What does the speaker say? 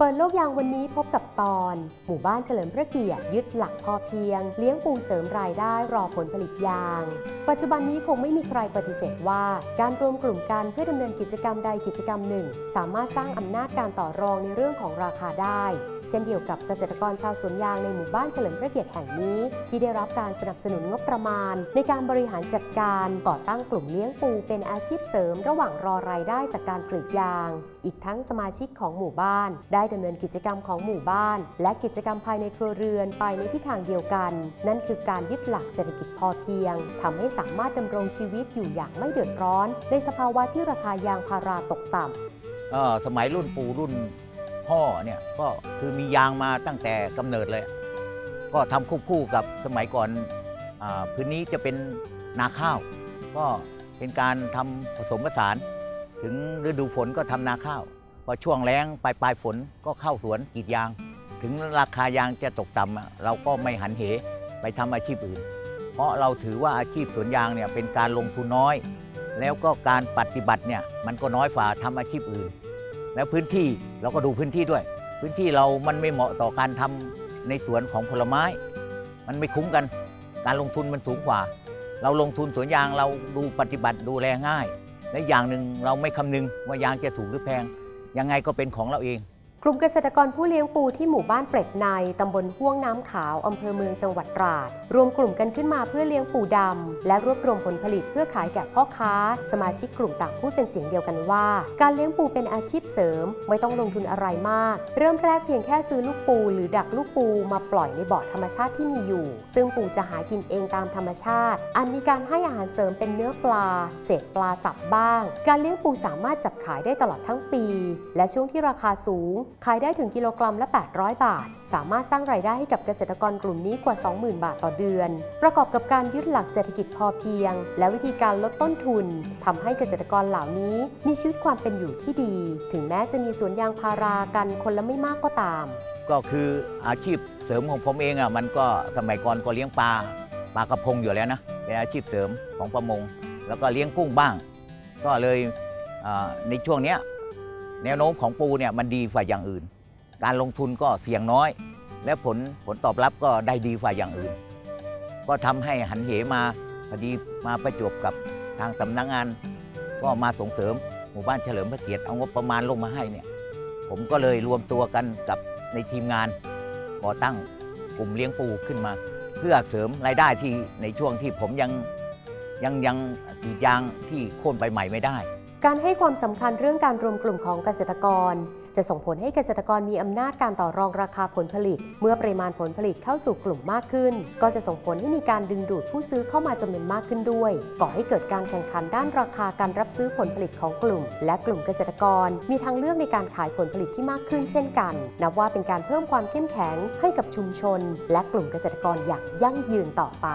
เปิดโลกยางวันนี้พบกับตอน หมู่บ้านเฉลิมพระเกียรติยึดหลักพอเพียง เลี้ยงปูเสริมรายได้รอผลผลิตยาง ปัจจุบันนี้คงไม่มีใครปฏิเสธว่า การรวมกลุ่มกันเพื่อดำเนินกิจกรรมใดกิจกรรมหนึ่ง สามารถสร้างอำนาจการต่อรองในเรื่องของราคาได้ เช่นเดียวกับเกษตรกรชาวสวนยางในหมู่บ้านเฉลิมพระเกียรติแห่งนี้ ที่ได้รับการสนับสนุนงบประมาณ ในการบริหารจัดการก่อตั้งกลุ่มเลี้ยงปูเป็นอาชีพเสริม ระหว่างรอรายได้จากการกรีดยาง อีกทั้งสมาชิกของหมู่บ้านได้ดำเนินกิจกรรมของหมู่บ้าน และกิจกรรมภายในครัวเรือนไปในทิศทางเดียวกัน นั่นคือการยึดหลักเศรษฐกิจพอเพียงทำให้สามารถดำรงชีวิตอยู่อย่างไม่เดือดร้อน ในสภาวะที่ราคายางพาราตกต่ำสมัยรุ่นปู่รุ่นพ่อเนี่ยก็คือมียางมาตั้งแต่กำเนิดเลย ก็ทำควบคู่กับสมัยก่อนอพื้นนี้จะเป็นนาข้าว ก็เป็นการทำผสมผสาน ถึงฤดูฝนก็ทำนาข้าว อช่วงแล้งปลายปลายฝนก็เข้าสวนกรีดยาง ถึงราคายางจะตกต่ำเราก็ไม่หันเหไปทำอาชีพอื่น เพราะเราถือว่าอาชีพสวนยางเนี่ยเป็นการลงทุนน้อย แล้วก็การปฏิบัติเนี่ยมันก็น้อยฝ่าทำอาชีพอื่น แล้วพื้นที่เราก็ดูพื้นที่ด้วย พื้นที่เรามันไม่เหมาะต่อการทำในสวนของผลไม้ มันไม่คุ้มกัน การลงทุนมันสูงกว่า เราลงทุนสวนยางเราดูปฏิบัติดูแลง่าย และอย่างหนึ่งเราไม่คำนึงว่ายางจะถูกหรือแพง ยังไงก็เป็นของเราเอง กลุ่มเกษตรกรผู้เลี้ยงปูที่หมู่บ้านเปร็ดใน ตำบลห้วงน้ำขาว อำเภอเมืองจังหวัดตราด รวมกลุ่มกันขึ้นมาเพื่อเลี้ยงปูดำ และรวบรวมผลผลิตเพื่อขายแก่พ่อค้า สมาชิกกลุ่มต่างพูดเป็นเสียงเดียวกันว่า การเลี้ยงปูเป็นอาชีพเสริม ไม่ต้องลงทุนอะไรมาก เริ่มแรกเพียงแค่ซื้อลูกปู หรือดักลูกปูมาปล่อยในบ่อธรรมชาติที่มีอยู่ ซึ่งปูจะหากินเองตามธรรมชาติ อันมีการให้อาหารเสริมเป็นเนื้อปลา เศษปลาสับบ้าง การเลี้ยงปูสามารถจับขายได้ตลอดทั้งปี และช่วงที่ราคาสูงขายได้ถึงกิโลกรัมละ 800 บาท สามารถสร้างรายได้ให้กับเกษตรกรกลุ่มนี้กว่า 20,000 บาทต่อเดือน ประกอบกับการยึดหลักเศรษฐกิจพอเพียง และวิธีการลดต้นทุนทำให้เกษตรกรเหล่านี้มีชีวิตความเป็นอยู่ที่ดี ถึงแม้จะมีสวนยางพารากันคนละไม่มากก็ตาม ก็คืออาชีพเสริมของผมเองอะมันก็สมัยก่อนก็เลี้ยงปลาปลากระพงอยู่แล้วนะเป็นอาชีพเสริมของประมง แล้วก็เลี้ยงกุ้งบ้าง ก็เลยในช่วงเนี้ย แนวโน้มของปูเนี่ยมันดีกว่าอย่างอื่น การลงทุนก็เสี่ยงน้อย และผลผลตอบรับก็ได้ดีกว่าอย่างอื่น ก็ทำให้หันเหมาพอดีมาประจวบกับทางสำนักงาน ก็มาส่งเสริมหมู่บ้านเฉลิมพระเกียรติเอางบประมาณลงมาให้เนี่ยผมก็เลยรวมตัวกันกับในทีมงานก่อตั้งกลุ่มเลี้ยงปูขึ้นมา เพื่อเสริมรายได้ที่ในช่วงที่ผมยังยังยังกีดยางที่โค่นใบใหม่ไม่ได้ การให้ความสำคัญเรื่องการรวมกลุ่มของเกษตรกร จะส่งผลให้เกษตรกรมีอำนาจการต่อรองราคาผลผลิต เมื่อปริมาณผลผลิตเข้าสู่กลุ่มมากขึ้น ก็จะส่งผลให้มีการดึงดูดผู้ซื้อเข้ามาจำนวนมากขึ้นด้วย ก่อให้เกิดการแข่งขันด้านราคาการรับซื้อผลผลิตของกลุ่ม และกลุ่มเกษตรกร มีทางเลือกในการขายผลผลิตที่มากขึ้นเช่นกัน นับว่าเป็นการเพิ่มความเข้มแข็งให้กับชุมชน และกลุ่มเกษตรกรอย่างยั่งยืนต่อไป